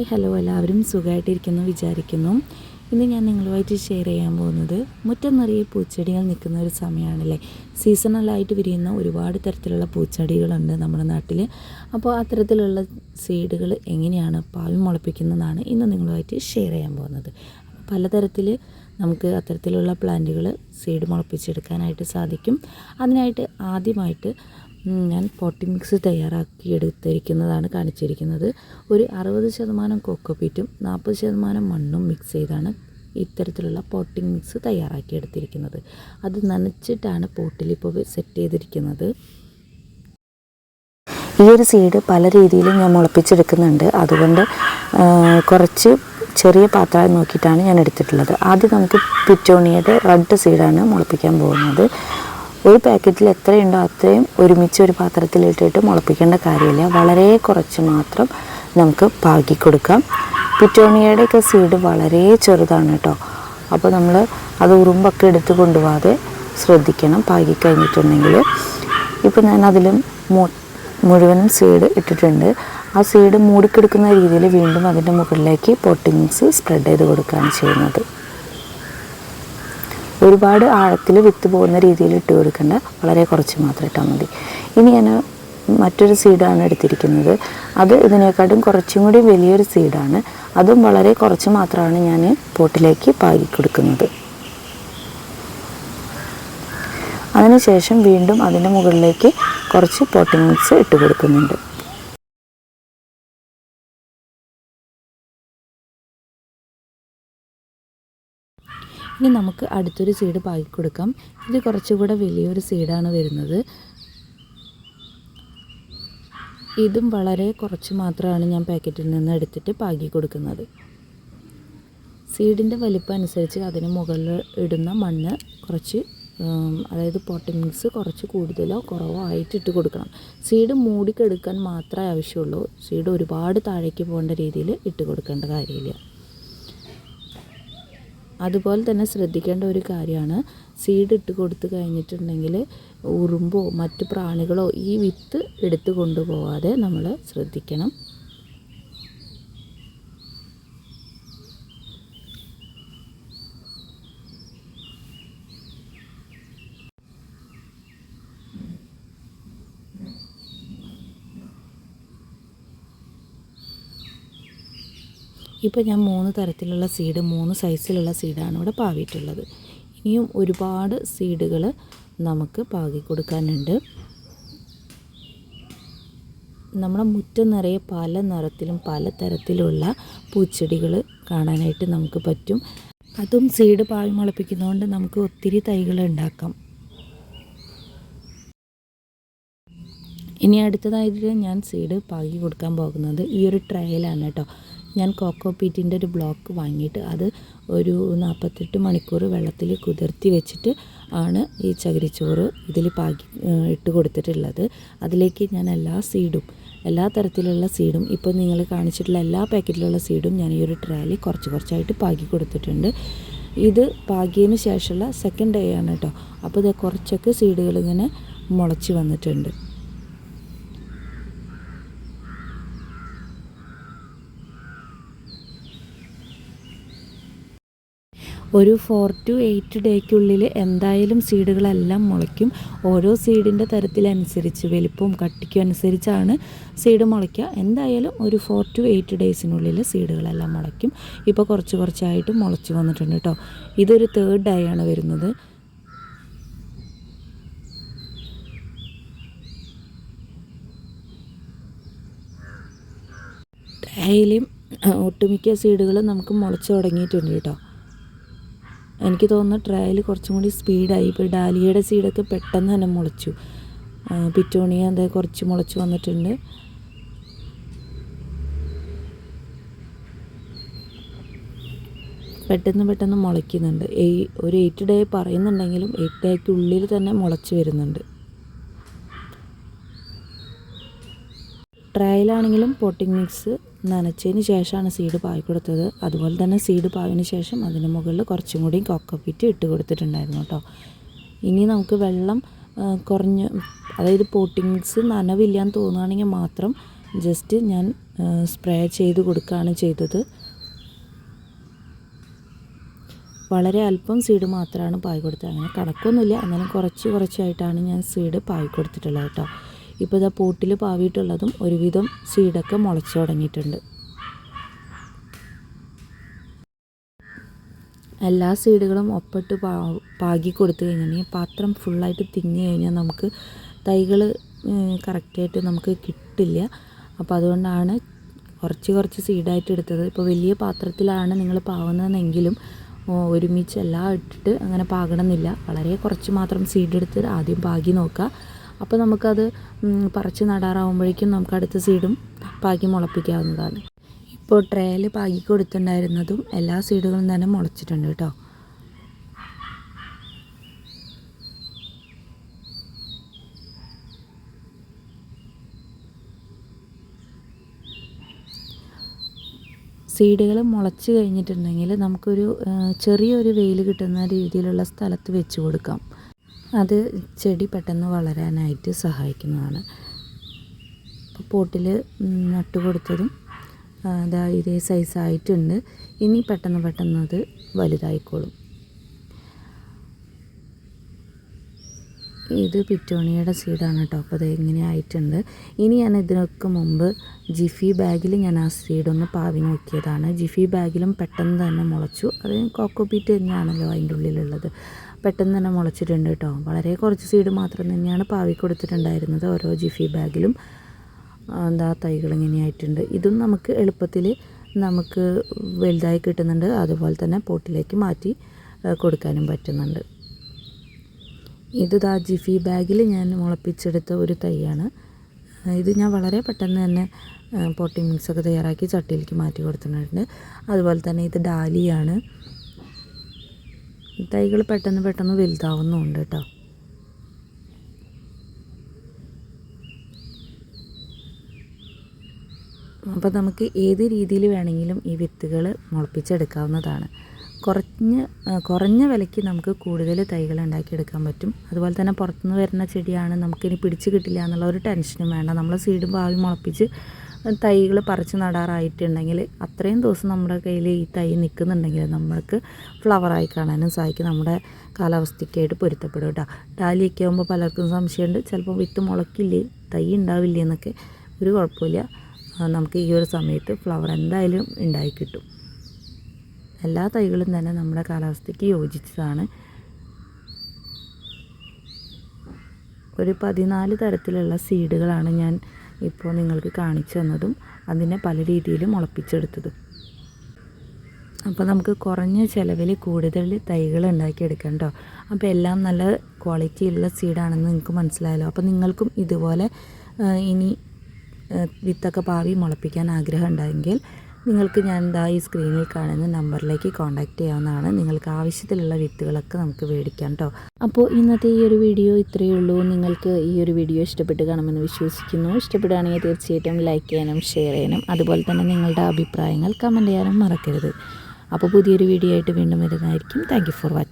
Hi hello എല്ലാവരും. സുഖമായിട്ടിരിക്കുന്നു വിചാരിക്കുന്നു. ഇന്ന് ഞാൻ നിങ്ങളുമായിട്ട് ഷെയർ ചെയ്യാൻ പോകുന്നത് മുറ്റം നിറയെ പൂച്ചെടികൾ നിൽക്കുന്ന ഒരു സമയമാണല്ലേ? സീസണലായിട്ട് വിരിയുന്ന ഒരുപാട് തരത്തിലുള്ള പൂച്ചെടികളുണ്ട് നമ്മുടെ നാട്ടിൽ അപ്പോൾ അത്തരത്തിലുള്ള സീഡുകൾ എങ്ങനെയാണ് പാവി മുളപ്പിക്കുന്നതാണ് ഇന്ന് നിങ്ങളുമായിട്ട് ഷെയർ ചെയ്യാൻ പോകുന്നത്. പലതരത്തിൽ നമുക്ക് അത്തരത്തിലുള്ള പ്ലാന്റുകൾ സീഡ് മുളപ്പിച്ചെടുക്കാനായിട്ട് സാധിക്കും. അതിനായിട്ട് ആദ്യമായിട്ട് ഞാൻ പോട്ടി മിക്സ് തയ്യാറാക്കി എടുത്തിരിക്കുന്നതാണ് കാണിച്ചിരിക്കുന്നത്. ഒരു അറുപത് ശതമാനം കോക്കോപീറ്റും നാൽപ്പത് ശതമാനം മണ്ണും മിക്സ് ചെയ്താണ് ഇത്തരത്തിലുള്ള പോട്ടിംഗ് മിക്സ് തയ്യാറാക്കി എടുത്തിരിക്കുന്നത്. അത് നനച്ചിട്ടാണ് പോട്ടിൽ ഇപ്പോൾ സെറ്റ് ചെയ്തിരിക്കുന്നത്. ഈ ഒരു സീഡ് പല രീതിയിലും ഞാൻ മുളപ്പിച്ചെടുക്കുന്നുണ്ട്. അതുകൊണ്ട് കുറച്ച് ചെറിയ പാത്രം നോക്കിയിട്ടാണ് ഞാൻ എടുത്തിട്ടുള്ളത്. ആദ്യം നമുക്ക് പിറ്റോണിയുടെ റെഡ് സീഡാണ് മുളപ്പിക്കാൻ പോകുന്നത്. ഒരു പാക്കറ്റിൽ എത്രയുണ്ടോ അത്രയും ഒരുമിച്ച് ഒരു പാത്രത്തിലിട്ടിട്ട് മുളപ്പിക്കേണ്ട കാര്യമില്ല. വളരെ കുറച്ച് മാത്രം നമുക്ക് പാകി കൊടുക്കാം. പിറ്റോണിയയുടെയൊക്കെ സീഡ് വളരെ ചെറുതാണ് കേട്ടോ അപ്പോൾ നമ്മൾ അത് ഉറുമ്പൊക്കെ എടുത്ത് കൊണ്ടുപോകാതെ ശ്രദ്ധിക്കണം പാകി കഴിഞ്ഞിട്ടുണ്ടെങ്കിൽ ഇപ്പോൾ ഞാൻ അതിലും മുഴുവനും സീഡ് ഇട്ടിട്ടുണ്ട്. ആ സീഡ് മൂടിക്കെടുക്കുന്ന രീതിയിൽ വീണ്ടും അതിന്റെ മുകളിലേക്ക് പോട്ടിങ്സ് സ്പ്രെഡ് ചെയ്ത് കൊടുക്കുകയാണ് ചെയ്യുന്നത്. ഒരുപാട് ആഴത്തിൽ വിത്ത് പോകുന്ന രീതിയിൽ ഇട്ട് കൊടുക്കേണ്ട വളരെ കുറച്ച് മാത്രം ഇട്ടാൽ മതി. ഇനി ഞാൻ മറ്റൊരു സീഡാണ് എടുത്തിരിക്കുന്നത്. അത് ഇതിനേക്കാട്ടും കുറച്ചും കൂടി വലിയൊരു സീഡാണ് അതും വളരെ കുറച്ച് മാത്രമാണ് ഞാൻ പോട്ടിലേക്ക് പാകി കൊടുക്കുന്നത്. അതിനുശേഷം വീണ്ടും അതിന്റെ മുകളിലേക്ക് കുറച്ച് പോട്ടിംഗ് മിക്സ് ഇട്ട് കൊടുക്കുന്നുണ്ട്. ഇനി നമുക്ക് അടുത്തൊരു സീഡ് പാകി കൊടുക്കാം ഇത് കുറച്ചുകൂടെ വലിയൊരു സീഡാണ് വരുന്നത്. ഇതും വളരെ കുറച്ച് മാത്രമാണ് ഞാൻ പാക്കറ്റിൽ നിന്ന് എടുത്തിട്ട് പാകി കൊടുക്കുന്നത് സീഡിന്റെ വലിപ്പം അനുസരിച്ച് അതിന് മുകളിൽ ഇടുന്ന മണ്ണ് കുറച്ച് അതായത് പോട്ടിംഗ് മിക്സ് കുറച്ച് കൂടുതലോ കുറവോ ആയിട്ട് ഇട്ട് കൊടുക്കണം. സീഡ് മൂടിക്കെടുക്കാൻ മാത്രമേ ആവശ്യമുള്ളൂ. സീഡ് ഒരുപാട് താഴേക്ക് പോകേണ്ട രീതിയിൽ ഇട്ട് കൊടുക്കേണ്ട കാര്യമില്ല. അതുപോലെ തന്നെ ശ്രദ്ധിക്കേണ്ട ഒരു കാര്യമാണ് സീഡ് ഇട്ട് കൊടുത്തു കഴിഞ്ഞിട്ടുണ്ടെങ്കിൽ ഉറുമ്പോ മറ്റു പ്രാണികളോ ഈ വിത്ത് എടുത്തു കൊണ്ടുപോകാതെ നമ്മൾ ശ്രദ്ധിക്കണം. ഇപ്പോൾ ഞാൻ മൂന്ന് തരത്തിലുള്ള സീഡ് മൂന്ന് സൈസിലുള്ള സീഡാണ് ഇവിടെ പാവിയിട്ടുള്ളത് ഇനിയും ഒരുപാട് സീഡുകൾ നമുക്ക് പാകി കൊടുക്കാനുണ്ട്. നമ്മുടെ മുറ്റം നിറയെ പല നിറത്തിലും പല തരത്തിലുള്ള പൂച്ചെടികൾ കാണാനായിട്ട് നമുക്ക് പറ്റും. അതും സീഡ് പാവി മുളപ്പിക്കുന്നതുകൊണ്ട് നമുക്ക് ഒത്തിരി തൈകൾ ഉണ്ടാക്കാം. ഇനി അടുത്തതായിട്ട് ഞാൻ സീഡ് പാകി കൊടുക്കാൻ പോകുന്നത് ഈ ഒരു ട്രയലാണ് കേട്ടോ. ഞാൻ കോക്കോ പീറ്റിന്റെ ഒരു ബ്ലോക്ക് വാങ്ങിയിട്ട് അത് ഒരു നാൽപ്പത്തെട്ട് മണിക്കൂർ വെള്ളത്തിൽ കുതിർത്തി വെച്ചിട്ട് ആണ് ഈ ചകിരിച്ചോറ് ഇതിൽ പാകി ഇട്ട് കൊടുത്തിട്ടുള്ളത്. അതിലേക്ക് ഞാൻ എല്ലാ സീഡും എല്ലാ തരത്തിലുള്ള സീഡും ഇപ്പോൾ നിങ്ങൾ കാണിച്ചിട്ടുള്ള എല്ലാ പാക്കറ്റിലുള്ള സീഡും ഞാൻ ഈ ഒരു ട്രാലി കുറച്ച് കുറച്ചായിട്ട് പാകി കൊടുത്തിട്ടുണ്ട്. ഇത് പാകിയതിന് ശേഷമുള്ള സെക്കൻഡ് ഡേ ആണ് കേട്ടോ. അപ്പോൾ ഇത് കുറച്ചൊക്കെ സീഡുകൾ ഇങ്ങനെ മുളച്ച് വന്നിട്ടുണ്ട്. ഒരു ഫോർ ടു എയ്റ്റ് ഡേക്കുള്ളിൽ എന്തായാലും സീഡുകളെല്ലാം മുളയ്ക്കും. ഓരോ സീഡിന്റെ തരത്തിലനുസരിച്ച് വലിപ്പവും കട്ടിക്കും അനുസരിച്ചാണ് സീഡ് മുളയ്ക്കുക. എന്തായാലും ഒരു ഫോർ ടു എയ്റ്റ് ഡേയ്സിനുള്ളിൽ സീഡുകളെല്ലാം മുളയ്ക്കും. ഇപ്പോൾ കുറച്ച് കുറച്ചായിട്ട് മുളച്ച് വന്നിട്ടുണ്ട് കേട്ടോ ഇതൊരു തേർഡ് ഡേ ആണ് വരുന്നത്. ഡേയിലും ഒട്ടുമിക്ക സീഡുകളും നമുക്ക് മുളച്ച് തുടങ്ങിയിട്ടുണ്ട് കേട്ടോ എനിക്ക് തോന്നുന്നു ട്രയൽ കുറച്ചും കൂടി സ്പീഡായി ഇപ്പോൾ ഡാലിയയുടെ സീഡൊക്കെ പെട്ടെന്ന് തന്നെ മുളച്ചു. പിറ്റോണിയ എന്താ കുറച്ച് മുളച്ച് വന്നിട്ടുണ്ട്. പെട്ടെന്ന് പെട്ടെന്ന് മുളയ്ക്കുന്നുണ്ട്. ഒരു എയ്റ്റ് ഡേ പറയുന്നുണ്ടെങ്കിലും എയ്റ്റ് ഡേക്കുള്ളിൽ തന്നെ മുളച്ച് വരുന്നുണ്ട്. ട്രയലാണെങ്കിലും പോട്ടിംഗ് മിക്സ് നനച്ചതിന് ശേഷമാണ് സീഡ് പായി കൊടുത്തത്. അതുപോലെ തന്നെ സീഡ് പാവിന് ശേഷം അതിന് മുകളിൽ കുറച്ചും കൂടി കൊക്കപ്പിറ്റ് ഇട്ട് കൊടുത്തിട്ടുണ്ടായിരുന്നു കേട്ടോ. ഇനി നമുക്ക് വെള്ളം കുറഞ്ഞ് അതായത് പോട്ടിംഗ് മിക്സ് നനവില്ലാന്ന് തോന്നുകയാണെങ്കിൽ മാത്രം ജസ്റ്റ് ഞാൻ സ്പ്രേ ചെയ്ത് കൊടുക്കുകയാണ് ചെയ്തത്. വളരെ അല്പം സീഡ് മാത്രമാണ് പായി കൊടുത്തത്. അങ്ങനെ കണക്കൊന്നുമില്ല. എന്നാലും കുറച്ച് കുറച്ചായിട്ടാണ് ഞാൻ സീഡ് പായി കൊടുത്തിട്ടുള്ളത് കേട്ടോ. ഇപ്പോൾ ഇതാ പോട്ടിൽ പാവിയിട്ടുള്ളതും ഒരുവിധം സീഡൊക്കെ മുളച്ചു തുടങ്ങിയിട്ടുണ്ട്. എല്ലാ സീഡുകളും ഒപ്പിട്ട് പാ പാകി കൊടുത്തു കഴിഞ്ഞാൽ പാത്രം ഫുള്ളായിട്ട് തിങ്ങി കഴിഞ്ഞാൽ നമുക്ക് തൈകൾ കറക്റ്റായിട്ട് നമുക്ക് കിട്ടില്ല. അപ്പോൾ അതുകൊണ്ടാണ് കുറച്ച് കുറച്ച് സീഡായിട്ട് എടുത്തത്. ഇപ്പോൾ വലിയ പാത്രത്തിലാണ് നിങ്ങൾ പാവുന്നതെന്നെങ്കിലും ഒരുമിച്ച് എല്ലാം ഇട്ടിട്ട് അങ്ങനെ പാകണമെന്നില്ല. വളരെ കുറച്ച് മാത്രം സീഡ് എടുത്ത് ആദ്യം പാകി നോക്കുക. അപ്പോൾ നമുക്കത് പറിച്ച് നടാറാവുമ്പോഴേക്കും നമുക്ക് അടുത്ത സീഡും പാകി മുളപ്പിക്കാവുന്നതാണ്. ഇപ്പോൾ ട്രേയിൽ പാകി കൊടുത്തിട്ടുണ്ടായിരുന്നതും എല്ലാ സീഡുകളും തന്നെ മുളച്ചിട്ടുണ്ട് കേട്ടോ. സീഡുകൾ മുളച്ച് കഴിഞ്ഞിട്ടുണ്ടെങ്കിൽ നമുക്കൊരു ചെറിയൊരു വെയിൽ കിട്ടുന്ന രീതിയിലുള്ള സ്ഥലത്ത് വെച്ച് കൊടുക്കാം. അത് ചെടി പെട്ടെന്ന് വളരാനായിട്ട് സഹായിക്കുന്നതാണ്. പോട്ടിൽ നട്ട് കൊടുത്തതും അതാ ഇതേ സൈസായിട്ടുണ്ട് ഇനി പെട്ടെന്ന് പെട്ടെന്ന് അത് വലുതായിക്കോളും. ഇത് പിറ്റോണിയുടെ സീഡാണ് കേട്ടോ അപ്പോൾ അത് ഇങ്ങനെ ആയിട്ടുണ്ട്. ഇനി ഞാൻ ഇതിനൊക്കെ മുമ്പ് ജിഫി ബാഗിൽ ഞാൻ ആ സീഡൊന്ന് പാവി നോക്കിയതാണ്. ജിഫി ബാഗിലും പെട്ടെന്ന് തന്നെ മുളച്ചു. അത് കോക്കോപീറ്റ് തന്നെയാണല്ലോ അതിന്റെ ഉള്ളിലുള്ളത്. പെട്ടെന്ന് തന്നെ മുളച്ചിട്ടുണ്ട് കേട്ടോ. വളരെ കുറച്ച് സീഡ് മാത്രം തന്നെയാണ് പാവി കൊടുത്തിട്ടുണ്ടായിരുന്നത്. ഓരോ ജിഫി ബാഗിലും എന്താ തൈകൾ ഇങ്ങനെയായിട്ടുണ്ട് ഇതും നമുക്ക് എളുപ്പത്തിൽ നമുക്ക് വലുതായി കിട്ടുന്നുണ്ട്. അതുപോലെ തന്നെ പോട്ടിലേക്ക് മാറ്റി കൊടുക്കാനും പറ്റുന്നുണ്ട്. ഇത് ദാ ജിഫി ബാഗിൽ ഞാൻ മുളപ്പിച്ചെടുത്ത ഒരു തൈയാണ്. ഇത് ഞാൻ വളരെ പെട്ടെന്ന് തന്നെ പോട്ടിംഗ് മിക്സൊക്കെ തയ്യാറാക്കി ചട്ടിയിലേക്ക് മാറ്റി കൊടുത്തിട്ടുണ്ട്. അതുപോലെ തന്നെ ഇത് ഡാലിയാണ്. തൈകൾ പെട്ടെന്ന് പെട്ടെന്ന് വലുതാവുന്നുണ്ട് കേട്ടോ. അപ്പോൾ നമുക്ക് ഏത് രീതിയിൽ വേണമെങ്കിലും ഈ വിത്തുകൾ മുളപ്പിച്ചെടുക്കാവുന്നതാണ്. കുറഞ്ഞ കുറഞ്ഞ വിലയ്ക്ക് നമുക്ക് കൂടുതൽ തൈകൾ ഉണ്ടാക്കിയെടുക്കാൻ പറ്റും. അതുപോലെ തന്നെ പുറത്തുനിന്ന് വരുന്ന ചെടിയാണ് നമുക്കിനി പിടിച്ച് കിട്ടില്ല എന്നുള്ള ഒരു ടെൻഷനും വേണ്ട. നമ്മൾ സീഡും ഭാവി മുളപ്പിച്ച് തൈകൾ പറിച്ച് നടാറായിട്ടുണ്ടെങ്കിൽ അത്രയും ദിവസം നമ്മുടെ കയ്യിൽ ഈ തൈ നിൽക്കുന്നുണ്ടെങ്കിൽ നമ്മൾക്ക് ഫ്ലവറായി കാണാനും സാധിക്കും. നമ്മുടെ കാലാവസ്ഥയ്ക്കായിട്ട് പൊരുത്തപ്പെടും കേട്ടോ. ഡാലിയൊക്കെ ആകുമ്പോൾ പലർക്കും സംശയമുണ്ട്. ചിലപ്പോൾ വിത്ത് മുളക്കില്ലേ തൈ ഉണ്ടാവില്ലേ എന്നൊക്കെ. ഒരു കുഴപ്പമില്ല. നമുക്ക് ഈ ഒരു സമയത്ത് ഫ്ലവർ എന്തായാലും ഉണ്ടായി കിട്ടും. എല്ലാ തൈകളും തന്നെ നമ്മുടെ കാലാവസ്ഥയ്ക്ക് യോജിച്ചതാണ്. ഒരു പതിനാല് തരത്തിലുള്ള സീഡുകളാണ് ഞാൻ ഇപ്പോൾ നിങ്ങൾക്ക് കാണിച്ചു തന്നതും അതിനെ പല രീതിയിലും മുളപ്പിച്ചെടുത്തതും. അപ്പോൾ നമുക്ക് കുറഞ്ഞ ചിലവിൽ കൂടുതൽ തൈകൾ ഉണ്ടാക്കിയെടുക്കാം കേട്ടോ. അപ്പോൾ എല്ലാം നല്ല ക്വാളിറ്റി ക്വാളിറ്റിയുള്ള സീഡാണെന്ന് നിങ്ങൾക്ക് മനസ്സിലായല്ലോ. അപ്പോൾ നിങ്ങൾക്കും ഇതുപോലെ ഇനി വിത്തൊക്കെ പാവി മുളപ്പിക്കാൻ ആഗ്രഹം ഉണ്ടെങ്കിൽ നിങ്ങൾക്ക് ഞാൻ എന്താ ഈ സ്ക്രീനിൽ കാണുന്ന നമ്പറിലേക്ക് കോൺടാക്റ്റ് ചെയ്യാവുന്നതാണ്. നിങ്ങൾക്ക് ആവശ്യത്തിലുള്ള വിത്തുകളൊക്കെ നമുക്ക് മേടിക്കാം കേട്ടോ അപ്പോൾ ഇന്നത്തെ ഈ ഒരു വീഡിയോ ഇത്രയേ ഉള്ളൂ. നിങ്ങൾക്ക് ഈ ഒരു വീഡിയോ ഇഷ്ടപ്പെട്ട് കാണുമെന്ന് വിശ്വസിക്കുന്നു. ഇഷ്ടപ്പെടുകയാണെങ്കിൽ തീർച്ചയായിട്ടും ലൈക്ക് ചെയ്യാനും ഷെയർ ചെയ്യാനും അതുപോലെ തന്നെ നിങ്ങളുടെ അഭിപ്രായങ്ങൾ കമന്റ് ചെയ്യാനും മറക്കരുത്. അപ്പോൾ പുതിയൊരു വീഡിയോ ആയിട്ട് വീണ്ടും വരുന്നതായിരിക്കും. Thank for watching